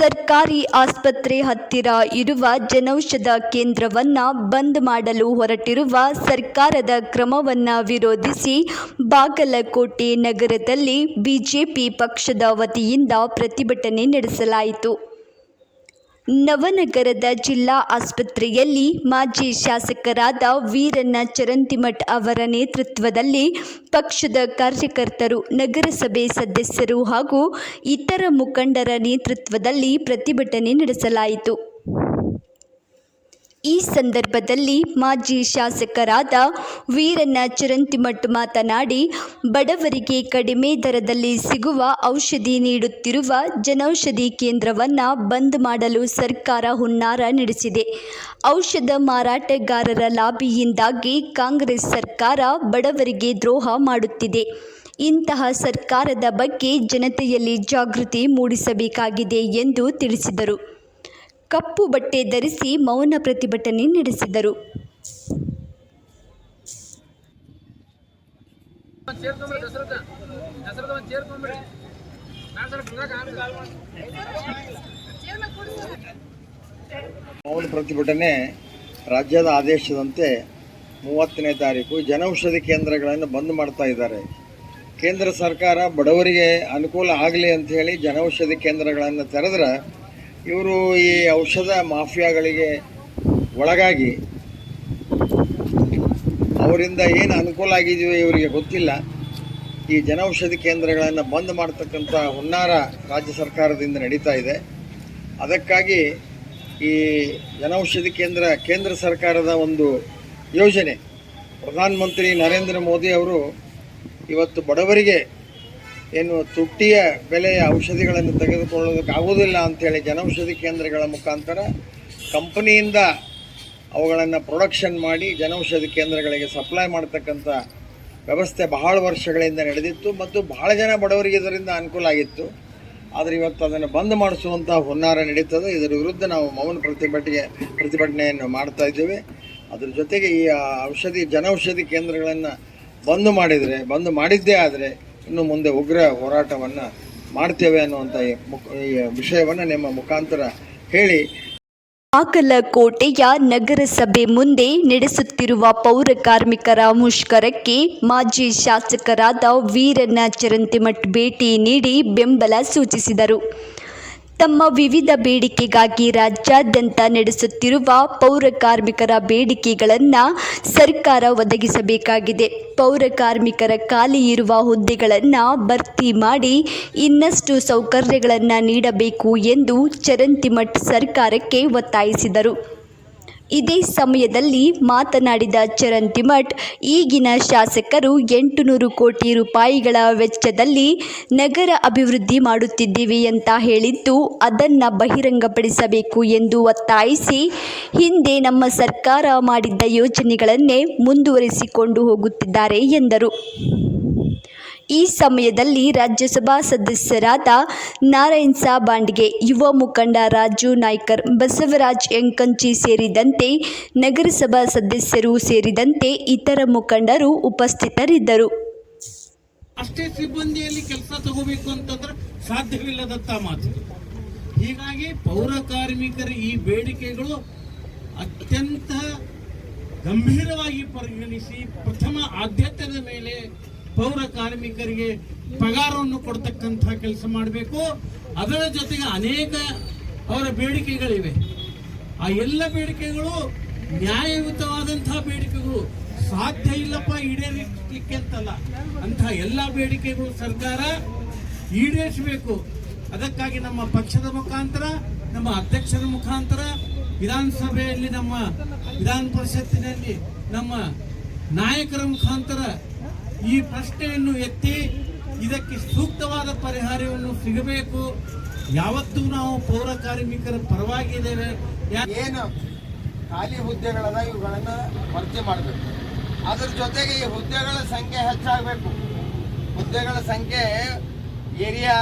ಸರ್ಕಾರಿ ಆಸ್ಪತ್ರೆ ಹತ್ತಿರ ಇರುವ ಜನೌಷಧ ಕೇಂದ್ರವನ್ನ ಬಂದ್ ಮಾಡಲು ಹೊರಟಿರುವ ಸರ್ಕಾರದ ಕ್ರಮವನ್ನ ವಿರೋಧಿಸಿ ಬಾಗಲಕೋಟೆ ನಗರದಲ್ಲಿ ಬಿಜೆಪಿ ಪಕ್ಷದ ವತಿಯಿಂದ ಪ್ರತಿಭಟನೆ ನಡೆಸಲಾಯಿತು. ನವನಗರದ ಜಿಲ್ಲಾ ಆಸ್ಪತ್ರೆಯಲ್ಲಿ ಮಾಜಿ ಶಾಸಕರಾದ ವೀರಣ್ಣ ಚರಂತಿಮಠ್ ಅವರ ನೇತೃತ್ವದಲ್ಲಿ ಪಕ್ಷದ ಕಾರ್ಯಕರ್ತರು, ನಗರಸಭೆ ಸದಸ್ಯರು ಹಾಗೂ ಇತರ ಮುಖಂಡರ ನೇತೃತ್ವದಲ್ಲಿ ಪ್ರತಿಭಟನೆ ನಡೆಸಲಾಯಿತು. ಈ ಸಂದರ್ಭದಲ್ಲಿ ಮಾಜಿ ಶಾಸಕರಾದ ವೀರಣ್ಣ ಚಿರಂತಿಮಠ್ ಮಾತನಾಡಿ, ಬಡವರಿಗೆ ಕಡಿಮೆ ದರದಲ್ಲಿ ಸಿಗುವ ಔಷಧಿ ನೀಡುತ್ತಿರುವ ಜನೌಷಧಿ ಕೇಂದ್ರವನ್ನು ಬಂದ್ ಮಾಡಲು ಸರ್ಕಾರ ಹುನ್ನಾರ ನಡೆಸಿದೆ. ಔಷಧ ಮಾರಾಟಗಾರರ ಲಾಬಿಯಿಂದಾಗಿ ಕಾಂಗ್ರೆಸ್ ಸರ್ಕಾರ ಬಡವರಿಗೆ ದ್ರೋಹ ಮಾಡುತ್ತಿದೆ. ಇಂತಹ ಸರ್ಕಾರದ ಬಗ್ಗೆ ಜನತೆಯಲ್ಲಿ ಜಾಗೃತಿ ಮೂಡಿಸಬೇಕಾಗಿದೆ ಎಂದು ತಿಳಿಸಿದರು. ಕಪ್ಪು ಬಟ್ಟೆ ಧರಿಸಿ ಮೌನ ಪ್ರತಿಭಟನೆ ನಡೆಸಿದರು. ಮೌನ ಪ್ರತಿಭಟನೆ ರಾಜ್ಯದ ಆದೇಶದಂತೆ ಮೂವತ್ತನೇ ತಾರೀಕು ಜನೌಷಧಿ ಕೇಂದ್ರಗಳನ್ನು ಬಂದ್ ಮಾಡ್ತಾ ಇದ್ದಾರೆ. ಕೇಂದ್ರ ಸರ್ಕಾರ ಬಡವರಿಗೆ ಅನುಕೂಲ ಆಗಲಿ ಅಂತ ಹೇಳಿ ಜನೌಷಧಿ ಕೇಂದ್ರಗಳನ್ನು ತೆರೆದ್ರೆ ಇವರು ಈ ಔಷಧ ಮಾಫಿಯಾಗಳಿಗೆ ಒಳಗಾಗಿ ಅವರಿಂದ ಏನು ಅನುಕೂಲ ಆಗಿದೆಯೋ ಇವರಿಗೆ ಗೊತ್ತಿಲ್ಲ. ಈ ಜನೌಷಧಿ ಕೇಂದ್ರಗಳನ್ನು ಬಂದ್ ಮಾಡ್ತಕ್ಕಂಥ ಹುನ್ನಾರ ರಾಜ್ಯ ಸರ್ಕಾರದಿಂದ ನಡೀತಾ ಇದೆ. ಅದಕ್ಕಾಗಿ ಈ ಜನೌಷಧಿ ಕೇಂದ್ರ ಕೇಂದ್ರ ಸರ್ಕಾರದ ಒಂದು ಯೋಜನೆ. ಪ್ರಧಾನಮಂತ್ರಿ ನರೇಂದ್ರ ಮೋದಿ ಅವರು ಇವತ್ತು ಬಡವರಿಗೆ ಏನು ತುಟ್ಟಿಯ ಬೆಲೆಯ ಔಷಧಿಗಳನ್ನು ತೆಗೆದುಕೊಳ್ಳೋದಕ್ಕೆ ಆಗೋದಿಲ್ಲ ಅಂಥೇಳಿ ಜನೌಷಧಿ ಕೇಂದ್ರಗಳ ಮುಖಾಂತರ ಕಂಪನಿಯಿಂದ ಅವುಗಳನ್ನು ಪ್ರೊಡಕ್ಷನ್ ಮಾಡಿ ಜನೌಷಧಿ ಕೇಂದ್ರಗಳಿಗೆ ಸಪ್ಲೈ ಮಾಡ್ತಕ್ಕಂಥ ವ್ಯವಸ್ಥೆ ಬಹಳ ವರ್ಷಗಳಿಂದ ನಡೆದಿತ್ತು ಮತ್ತು ಬಹಳ ಜನ ಬಡವರಿಗೆ ಇದರಿಂದ ಅನುಕೂಲ ಆಗಿತ್ತು. ಆದರೆ ಇವತ್ತು ಅದನ್ನು ಬಂದ್ ಮಾಡಿಸುವಂಥ ಹುನ್ನಾರ ನಡೀತದೆ. ಇದರ ವಿರುದ್ಧ ನಾವು ಮೌನ ಪ್ರತಿಭಟನೆ, ಪ್ರತಿಭಟನೆಯನ್ನು ಮಾಡ್ತಾ ಇದ್ದೇವೆ. ಅದ್ರ ಜೊತೆಗೆ ಈ ಔಷಧಿ, ಜನೌಷಧಿ ಕೇಂದ್ರಗಳನ್ನು ಬಂದ್ ಮಾಡಿದರೆ, ಬಂದ್ ಮಾಡಿದ್ದೇ ಆದರೆ ಇನ್ನು ಮುಂದೆ ಉಗ್ರ ಹೋರಾಟವನ್ನು ಮಾಡ್ತೇವೆ ಅನ್ನುವಂಥ ವಿಷಯವನ್ನು ನಿಮ್ಮ ಮುಖಾಂತರ ಹೇಳಿ. ಬಾಗಲಕೋಟೆಯ ನಗರಸಭೆ ಮುಂದೆ ನಡೆಸುತ್ತಿರುವ ಪೌರ ಕಾರ್ಮಿಕರ ಮುಷ್ಕರಕ್ಕೆ ಮಾಜಿ ಶಾಸಕರಾದ ವೀರಣ್ಣ ಚರಂತಿಮಠ್ ಭೇಟಿ ನೀಡಿ ಬೆಂಬಲ ಸೂಚಿಸಿದರು. ತಮ್ಮ ವಿವಿಧ ಬೇಡಿಕೆಗಾಗಿ ರಾಜ್ಯಾದ್ಯಂತ ನಡೆಸುತ್ತಿರುವ ಪೌರ ಕಾರ್ಮಿಕರ ಬೇಡಿಕೆಗಳನ್ನು ಸರ್ಕಾರ ಒದಗಿಸಬೇಕಾಗಿದೆ. ಪೌರ ಕಾರ್ಮಿಕರ ಖಾಲಿ ಇರುವ ಹುದ್ದೆಗಳನ್ನು ಭರ್ತಿ ಮಾಡಿ ಇನ್ನಷ್ಟು ಸೌಕರ್ಯಗಳನ್ನು ನೀಡಬೇಕು ಎಂದು ಚರಂತಿಮಠ್ ಸರ್ಕಾರಕ್ಕೆ ಒತ್ತಾಯಿಸಿದರು. ಇದೇ ಸಮಯದಲ್ಲಿ ಮಾತನಾಡಿದ ಚರಂತಿಮಠ್ ಈಗಿನ ಶಾಸಕರು ಎಂಟು ನೂರು ಕೋಟಿ ರೂಪಾಯಿಗಳ ವೆಚ್ಚದಲ್ಲಿ ನಗರ ಅಭಿವೃದ್ಧಿ ಮಾಡುತ್ತಿದ್ದೀವಿ ಅಂತ ಹೇಳಿದ್ದು ಅದನ್ನು ಬಹಿರಂಗಪಡಿಸಬೇಕು ಎಂದು ಒತ್ತಾಯಿಸಿ ಹಿಂದೆ ನಮ್ಮ ಸರ್ಕಾರ ಮಾಡಿದ್ದ ಯೋಜನೆಗಳನ್ನೇ ಮುಂದುವರಿಸಿಕೊಂಡು ಹೋಗುತ್ತಿದ್ದಾರೆ ಎಂದರು. ಈ ಸಮಯದಲ್ಲಿ ರಾಜ್ಯಸಭಾ ಸದಸ್ಯರಾದ ನಾರಾಯಣ್ ಸಾ ಬಾಂಡ್ಗೆ ಯುವ ಮುಖಂಡ ರಾಜು ನಾಯ್ಕರ್, ಬಸವರಾಜ್ ಎಂಕಂಚಿ ಸೇರಿದಂತೆ ನಗರಸಭಾ ಸದಸ್ಯರು ಸೇರಿದಂತೆ ಇತರ ಮುಖಂಡರು ಉಪಸ್ಥಿತರಿದ್ದರು. ಅಷ್ಟೇ ಸಿಬ್ಬಂದಿಯಲ್ಲಿ ಕೆಲಸ ತಗೋಬೇಕು ಅಂತಂದ್ರೆ ಸಾಧ್ಯವಿಲ್ಲದಂತ ಮಾತು. ಹೀಗಾಗಿ ಪೌರ ಕಾರ್ಮಿಕರ ಈ ಬೇಡಿಕೆಗಳು ಅತ್ಯಂತ ಗಂಭೀರವಾಗಿ ಪರಿಗಣಿಸಿ ಪ್ರಥಮ ಆದ್ಯತೆಯ ಮೇಲೆ ಪೌರ ಕಾರ್ಮಿಕರಿಗೆ ಪಗಾರವನ್ನು ಕೊಡ್ತಕ್ಕಂಥ ಕೆಲಸ ಮಾಡಬೇಕು. ಅದರ ಜೊತೆಗೆ ಅನೇಕ ಅವರ ಬೇಡಿಕೆಗಳಿವೆ. ಆ ಎಲ್ಲ ಬೇಡಿಕೆಗಳು ನ್ಯಾಯಯುತವಾದಂತಹ ಬೇಡಿಕೆಗಳು ಸಾಧ್ಯ ಇಲ್ಲಪ್ಪ ಈಡೇರಿಸಲಿಕ್ಕೆ ಅಂತಲ್ಲ. ಅಂತಹ ಎಲ್ಲ ಬೇಡಿಕೆಗಳು ಸರ್ಕಾರ ಈಡೇರಿಸಬೇಕು. ಅದಕ್ಕಾಗಿ ನಮ್ಮ ಪಕ್ಷದ ಮುಖಾಂತರ, ನಮ್ಮ ಅಧ್ಯಕ್ಷರ ಮುಖಾಂತರ, ವಿಧಾನಸಭೆಯಲ್ಲಿ ನಮ್ಮ ವಿಧಾನ ಪರಿಷತ್ತಿನಲ್ಲಿ ನಮ್ಮ ನಾಯಕರ ಮುಖಾಂತರ ಈ ಪ್ರಶ್ನೆಯನ್ನು ಎತ್ತಿ ಇದಕ್ಕೆ ಸೂಕ್ತವಾದ ಪರಿಹಾರವನ್ನು ಸಿಗಬೇಕು. ಯಾವತ್ತೂ ನಾವು ಪೌರ ಕಾರ್ಮಿಕರ ಪರವಾಗಿ ಇದ್ದೇವೆ ಏನು ಖಾಲಿ ಹುದ್ದೆಗಳನ್ನ ಇವುಗಳನ್ನು ಭರ್ತಿ ಮಾಡಬೇಕು. ಅದ್ರ ಜೊತೆಗೆ ಈ ಹುದ್ದೆಗಳ ಸಂಖ್ಯೆ ಹೆಚ್ಚಾಗಬೇಕು. ಹುದ್ದೆಗಳ ಸಂಖ್ಯೆ ಏರಿಯಾ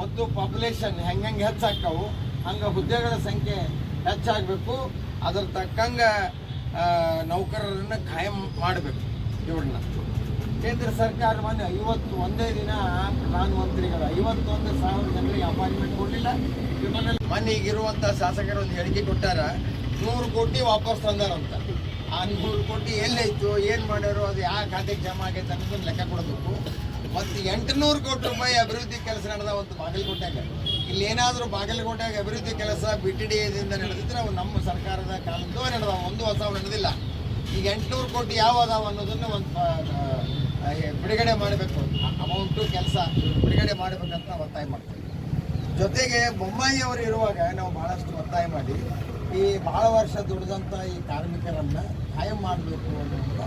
ಮತ್ತು ಪಾಪ್ಯುಲೇಷನ್ ಹೆಂಗೆ ಹೆಚ್ಚಾಗ್ತಾವು, ಹಂಗೆ ಹುದ್ದೆಗಳ ಸಂಖ್ಯೆ ಹೆಚ್ಚಾಗಬೇಕು. ಅದ್ರ ತಕ್ಕಂಗೆ ನೌಕರರನ್ನು ಖಾಯಂ ಮಾಡಬೇಕು. ಇವ್ರನ್ನ. ಕೇಂದ್ರ ಸರ್ಕಾರ ಮೊನ್ನೆ ಐವತ್ತು ಒಂದೇ ದಿನ ಪ್ರಧಾನಮಂತ್ರಿಗಳು ಐವತ್ತೊಂದು ಸಾವಿರ ಜನರಿಗೆ ಅಪಾಯಿಂಟ್ಮೆಂಟ್ ಕೊಡಲಿಲ್ಲ. ಮೊನ್ನೆ ಈಗಿರುವಂಥ ಶಾಸಕರು ಒಂದು ಹೇಳಿಕೆ ಕೊಟ್ಟಾರ, ನೂರು ಕೋಟಿ ವಾಪಸ್ ತಂದಾರಂತ ಆ ನೂರು ಕೋಟಿ ಎಲ್ಲೈತು, ಏನು ಮಾಡ್ಯಾರು, ಅದು ಯಾವ ಖಾತೆಗೆ ಜಮಾ ಆಗೈತೆ ಅನ್ನೋದನ್ನ ಲೆಕ್ಕ ಕೊಡಬೇಕು. ಮತ್ತು ಎಂಟುನೂರು ಕೋಟಿ ರೂಪಾಯಿ ಅಭಿವೃದ್ಧಿ ಕೆಲಸ ನಡೆದವಂತ ಬಾಗಲಕೋಟೆಗೆ ಇಲ್ಲಿ ಏನಾದರೂ ಬಾಗಲಕೋಟೆಗೆ ಅಭಿವೃದ್ಧಿ ಕೆಲಸ ಬಿ ಡಿ ನಡೆದಿದ್ರೆ ಅವು ನಮ್ಮ ಸರ್ಕಾರದ ಕಾಲದ್ದು ನಡೆದ ಒಂದು ಹೊಸ ನಡೆದಿಲ್ಲ. ಈಗ ಎಂಟುನೂರು ಕೋಟಿ ಯಾವ ಅದಾವ ಅನ್ನೋದನ್ನು ಒಂದು ಬಿಡುಗಡೆ ಮಾಡಬೇಕು. ಅಮೌಂಟು ಕೆಲಸ ಬಿಡುಗಡೆ ಮಾಡಬೇಕಂತ ನಾವು ಒತ್ತಾಯ ಮಾಡ್ತೀವಿ. ಜೊತೆಗೆ ಬೊಮ್ಮಾಯಿ ಅವರು ಇರುವಾಗ ನಾವು ಬಹಳಷ್ಟು ಒತ್ತಾಯ ಮಾಡಿ, ಈ ಬಹಳ ವರ್ಷ ದುಡಿದಂಥ ಈ ಕಾರ್ಮಿಕರನ್ನು ಖಾಯಂ ಮಾಡಬೇಕು ಅನ್ನೋದನ್ನ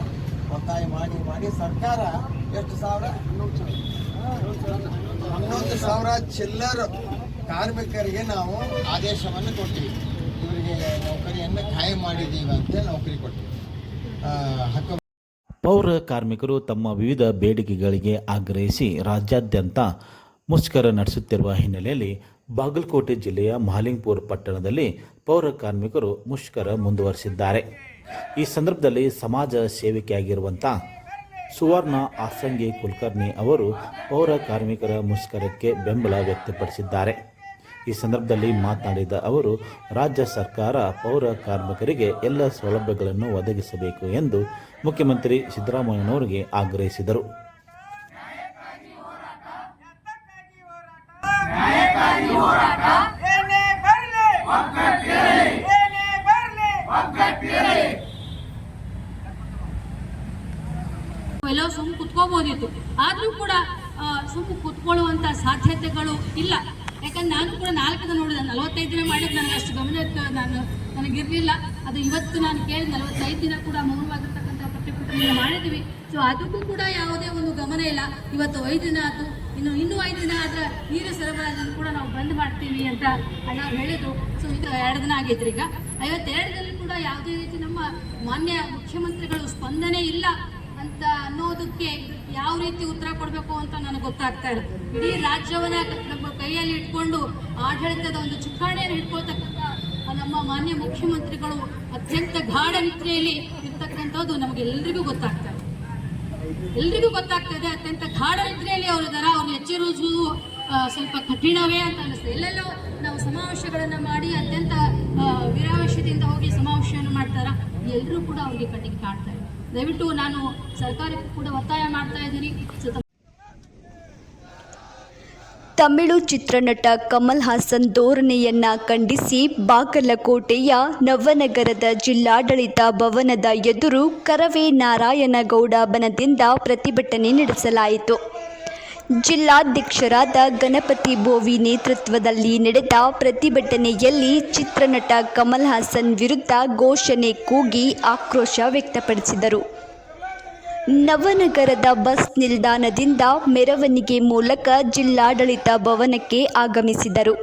ಒತ್ತಾಯ ಮಾಡಿ ಮಾಡಿ ಸರ್ಕಾರ ಎಷ್ಟು ಸಾವಿರ? ಹನ್ನೊಂದು ಸಾವಿರ. ಚಿಲ್ಲರ್ ಕಾರ್ಮಿಕರಿಗೆ ನಾವು ಆದೇಶವನ್ನು ಕೊಟ್ಟಿವಿ ಇವರಿಗೆ ನೌಕರಿಯನ್ನು ಖಾಯಂ ಮಾಡಿದ್ದೀವಿ ಅಂತೇಳಿ ನೌಕರಿ ಕೊಟ್ಟಿವಿ ಪೌರ ಕಾರ್ಮಿಕರು ತಮ್ಮ ವಿವಿಧ ಬೇಡಿಕೆಗಳಿಗೆ ಆಗ್ರಹಿಸಿ ರಾಜ್ಯಾದ್ಯಂತ ಮುಷ್ಕರ ನಡೆಸುತ್ತಿರುವ ಹಿನ್ನೆಲೆಯಲ್ಲಿ ಬಾಗಲಕೋಟೆ ಜಿಲ್ಲೆಯ ಮಾಲಿಂಗ್ಪುರ್ ಪಟ್ಟಣದಲ್ಲಿ ಪೌರ ಕಾರ್ಮಿಕರು ಮುಷ್ಕರ ಮುಂದುವರಿಸಿದ್ದಾರೆ. ಈ ಸಂದರ್ಭದಲ್ಲಿ ಸಮಾಜ ಸೇವಿಕೆಯಾಗಿರುವಂಥ ಸುವರ್ಣ ಆಸಂಗಿ ಕುಲಕರ್ಣಿ ಅವರು ಪೌರ ಕಾರ್ಮಿಕರ ಮುಷ್ಕರಕ್ಕೆ ಬೆಂಬಲ ವ್ಯಕ್ತಪಡಿಸಿದ್ದಾರೆ. ಈ ಸಂದರ್ಭದಲ್ಲಿ ಮಾತನಾಡಿದ ಅವರು, ರಾಜ್ಯ ಸರ್ಕಾರ ಪೌರ ಕಾರ್ಮಿಕರಿಗೆ ಎಲ್ಲ ಸೌಲಭ್ಯಗಳನ್ನು ಒದಗಿಸಬೇಕು ಎಂದು ಮುಖ್ಯಮಂತ್ರಿ ಸಿದ್ದರಾಮಯ್ಯನವರಿಗೆ ಆಗ್ರಹಿಸಿದರು. ಎಲ್ಲೋ ಸುಮ್ಮನೆ ಕುತ್ಕೋಬೋದಿತ್ತು. ಆದರೂ ಕೂಡ ಸುಮ್ಮ ಕುತ್ಕೊಳ್ಳುವಂತ ಸಾಧ್ಯತೆಗಳು ಇಲ್ಲ. ಯಾಕಂದ್ರೆ ನಾನು ಕೂಡ ನಾಲ್ಕದ ನೋಡಿದೆ. ನಲವತ್ತೈದು ದಿನ ಮಾಡಿದ್ದು ನನಗೆ ಅಷ್ಟು ಗಮನ ನಾನು ನನಗಿರಲಿಲ್ಲ ಅದು ಇವತ್ತು ನಾನು ಕೇಳಿ ನಲವತ್ತೈದು ದಿನ ಕೂಡ ಮೌನವಾಗಿರ್ತಕ್ಕಂಥ ಪ್ರತಿಭಟನೆ ಮಾಡಿದ್ವಿ ಸೊ ಅದಕ್ಕೂ ಕೂಡ ಯಾವುದೇ ಒಂದು ಗಮನ ಇಲ್ಲ. ಇವತ್ತು ಐದು ದಿನ ಆಯಿತು. ಇನ್ನು, ಇನ್ನೂ ಐದು ದಿನ ಆದ್ರೆ ನೀರು ಸರಬರಾಜನ್ನು ಕೂಡ ನಾವು ಬಂದ್ ಮಾಡ್ತೀವಿ ಅಂತ ಅಣ್ಣ ಹೇಳಿದ್ರು. ಸೊ ಇದು ಎರಡು ದಿನ ಆಗೈತ್ರಿ ಈಗ. ಐವತ್ತೆರಡು ದಿನ ಕೂಡ ಯಾವುದೇ ರೀತಿ ನಮ್ಮ ಮಾನ್ಯ ಮುಖ್ಯಮಂತ್ರಿಗಳು ಸ್ಪಂದನೆ ಇಲ್ಲ ಅಂತ ಅನ್ನೋದಕ್ಕೆ ಯಾವ ರೀತಿ ಉತ್ತರ ಕೊಡಬೇಕು ಅಂತ ನನಗೆ ಗೊತ್ತಾಗ್ತಾ ಇಲ್ಲ ಇಡೀ ರಾಜ್ಯವನ್ನ ಕೈಯಲ್ಲಿ ಇಟ್ಕೊಂಡು ಆಡಳಿತದ ಒಂದು ಚುಕ್ಕಾಣಿಯನ್ನು ಇಟ್ಕೊಳ್ತಕ್ಕಂಥ ನಮ್ಮ ಮಾನ್ಯ ಮುಖ್ಯಮಂತ್ರಿಗಳು ಅತ್ಯಂತ ಗಾಢ ನಿದ್ರೆಯಲ್ಲಿ ಇರ್ತಕ್ಕಂಥದ್ದು ನಮಗೆಲ್ಲರಿಗೂ ಗೊತ್ತಾಗ್ತಾ ಇದೆ. ಎಲ್ರಿಗೂ ಗೊತ್ತಾಗ್ತದೆ ಅತ್ಯಂತ ಗಾಢ ನಿದ್ರೆಯಲ್ಲಿ ಅವರು ದರ, ಅವ್ರು ಎಚ್ಚರಿಸುವುದು ಸ್ವಲ್ಪ ಕಠಿಣವೇ ಅಂತ ಅನಿಸ್ತದೆ ಎಲ್ಲೆಲ್ಲೋ ನಾವು ಸಮಾವೇಶಗಳನ್ನು ಮಾಡಿ ಅತ್ಯಂತ ವಿರಾವೇಶದಿಂದ ಹೋಗಿ ಸಮಾವೇಶವನ್ನು ಮಾಡ್ತಾರ? ಎಲ್ಲರೂ ಕೂಡ ಅವ್ರಿಗೆ ಕಣ್ಣಿಗೆ ಕಾಣ್ತಾರೆ ದಯವಿಟ್ಟು ನಾನು ಸರ್ಕಾರಕ್ಕೂ ಕೂಡ ಒತ್ತಾಯ ಮಾಡ್ತಾ ಇದ್ದೀನಿ. ತಮಿಳು ಚಿತ್ರನಟ ಕಮಲ್ ಹಾಸನ್ ಧೋರಣೆಯನ್ನ ಖಂಡಿಸಿ ಬಾಗಲಕೋಟೆಯ ನವನಗರದ ಜಿಲ್ಲಾಡಳಿತ ಭವನದ ಎದುರು ಕರವೇ ನಾರಾಯಣಗೌಡ ಬನದಿಂದ ಪ್ರತಿಭಟನೆ ನಡೆಸಲಾಯಿತು. ಜಿಲ್ಲಾಧ್ಯಕ್ಷರಾದ ಗಣಪತಿ ಬೋವಿ ನೇತೃತ್ವದಲ್ಲಿ ನಡೆದ ಪ್ರತಿಭಟನೆಯಲ್ಲಿ ಚಿತ್ರನಟ ಕಮಲ್ ಹಾಸನ್ ವಿರುದ್ಧ ಘೋಷಣೆ ಕೂಗಿ ಆಕ್ರೋಶ ವ್ಯಕ್ತಪಡಿಸಿದರು. ನವನಗರದ ಬಸ್ ನಿಲ್ದಾಣದಿಂದ ಮೆರವಣಿಗೆ ಮೂಲಕ ಜಿಲ್ಲಾಡಳಿತ ಭವನಕ್ಕೆ ಆಗಮಿಸಿದರು.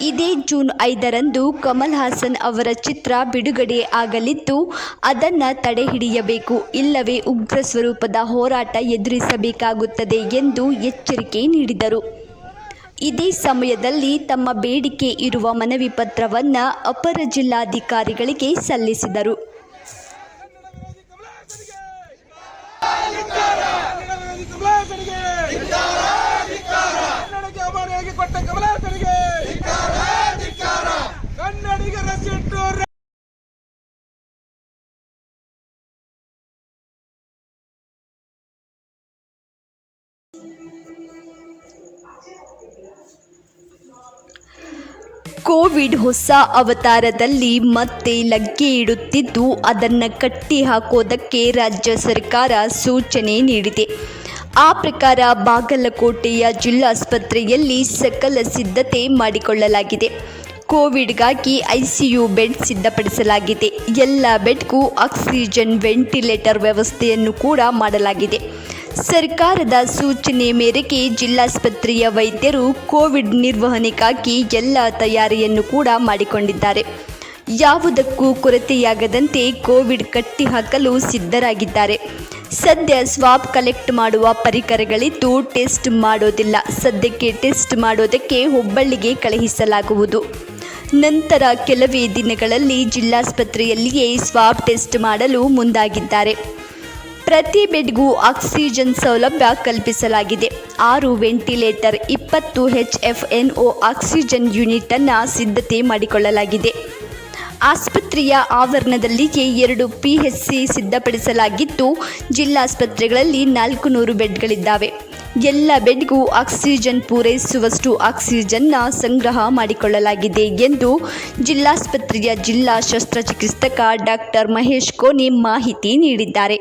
ಇದೇ ಜೂನ್ ಐದರಂದು ಕಮಲ್ ಹಾಸನ್ ಅವರ ಚಿತ್ರ ಬಿಡುಗಡೆ ಆಗಲಿದ್ದು, ಅದನ್ನು ತಡೆಹಿಡಿಯಬೇಕು, ಇಲ್ಲವೇ ಉಗ್ರ ಸ್ವರೂಪದ ಹೋರಾಟ ಎದುರಿಸಬೇಕಾಗುತ್ತದೆ ಎಂದು ಎಚ್ಚರಿಕೆ ನೀಡಿದರು. ಇದೇ ಸಮಯದಲ್ಲಿ ತಮ್ಮ ಬೇಡಿಕೆ ಇರುವ ಮನವಿ ಪತ್ರವನ್ನು ಅಪರ ಜಿಲ್ಲಾಧಿಕಾರಿಗಳಿಗೆ ಸಲ್ಲಿಸಿದರು. ಸಿಟ್ಟು ಕೋವಿಡ್ ಹೊಸ ಅವತಾರದಲ್ಲಿ ಮತ್ತೆ ಲಗ್ಗೆ ಇಡುತ್ತಿದ್ದು, ಅದನ್ನು ಕಟ್ಟಿ ಹಾಕೋದಕ್ಕೆ ರಾಜ್ಯ ಸರ್ಕಾರ ಸೂಚನೆ ನೀಡಿದೆ. ಆ ಪ್ರಕಾರ ಬಾಗಲಕೋಟೆಯ ಜಿಲ್ಲಾಸ್ಪತ್ರೆಯಲ್ಲಿ ಸಕಲ ಸಿದ್ಧತೆ ಮಾಡಿಕೊಳ್ಳಲಾಗಿದೆ. ಕೋವಿಡ್ಗಾಗಿ ಐಸಿಯು ಬೆಡ್ ಸಿದ್ಧಪಡಿಸಲಾಗಿದೆ. ಎಲ್ಲ ಬೆಡ್ಗೂ ಆಕ್ಸಿಜನ್ ವೆಂಟಿಲೇಟರ್ ವ್ಯವಸ್ಥೆಯನ್ನು ಕೂಡ ಮಾಡಲಾಗಿದೆ. ಸರ್ಕಾರದ ಸೂಚನೆ ಮೇರೆಗೆ ಜಿಲ್ಲಾಸ್ಪತ್ರೆಯ ವೈದ್ಯರು ಕೋವಿಡ್ ನಿರ್ವಹಣೆಗಾಗಿ ಎಲ್ಲ ತಯಾರಿಯನ್ನು ಕೂಡ ಮಾಡಿಕೊಂಡಿದ್ದಾರೆ. ಯಾವುದಕ್ಕೂ ಕೊರತೆಯಾಗದಂತೆ ಕೋವಿಡ್ ಕಟ್ಟಿಹಾಕಲು ಸಿದ್ಧರಾಗಿದ್ದಾರೆ. ಸದ್ಯ ಸ್ವಾಬ್ ಕಲೆಕ್ಟ್ ಮಾಡುವ ಪರಿಕರಗಳಿದ್ದು ಟೆಸ್ಟ್ ಮಾಡೋದಿಲ್ಲ. ಸದ್ಯಕ್ಕೆ ಟೆಸ್ಟ್ ಮಾಡೋದಕ್ಕೆ ಹುಬ್ಬಳ್ಳಿಗೆ ಕಳುಹಿಸಲಾಗುವುದು. ನಂತರ ಕೆಲವೇ ದಿನಗಳಲ್ಲಿ ಜಿಲ್ಲಾಸ್ಪತ್ರೆಯಲ್ಲಿಯೇ ಸ್ವಾಬ್ ಟೆಸ್ಟ್ ಮಾಡಲು ಮುಂದಾಗಿದ್ದಾರೆ. ಪ್ರತಿ ಬೆಡ್ಗೂ ಆಕ್ಸಿಜನ್ ಸೌಲಭ್ಯ ಕಲ್ಪಿಸಲಾಗಿದೆ. ಆರು ವೆಂಟಿಲೇಟರ್, ಇಪ್ಪತ್ತು H F N O oxygen unit ಅನ್ನು ಸಿದ್ಧತೆ ಮಾಡಿಕೊಳ್ಳಲಾಗಿದೆ. ಆಸ್ಪತ್ರೆಯ ಆವರಣದಲ್ಲಿಯೇ ಎರಡು ಪಿಎಚ್ಸಿ ಸಿದ್ಧಪಡಿಸಲಾಗಿದ್ದು, ಜಿಲ್ಲಾಸ್ಪತ್ರೆಗಳಲ್ಲಿ ನಾಲ್ಕು ನೂರು ಬೆಡ್ಗಳಿದ್ದಾವೆ. ಎಲ್ಲ ಬೆಡ್ಗೂ ಆಕ್ಸಿಜನ್ ಪೂರೈಸುವಷ್ಟು ಆಕ್ಸಿಜನ್ನ ಸಂಗ್ರಹ ಮಾಡಿಕೊಳ್ಳಲಾಗಿದೆ ಎಂದು ಜಿಲ್ಲಾಸ್ಪತ್ರೆಯ ಜಿಲ್ಲಾ ಶಸ್ತ್ರಚಿಕಿತ್ಸಕ ಡಾಕ್ಟರ್ ಮಹೇಶ್ ಕೋನಿ ಮಾಹಿತಿ ನೀಡಿದ್ದಾರೆ.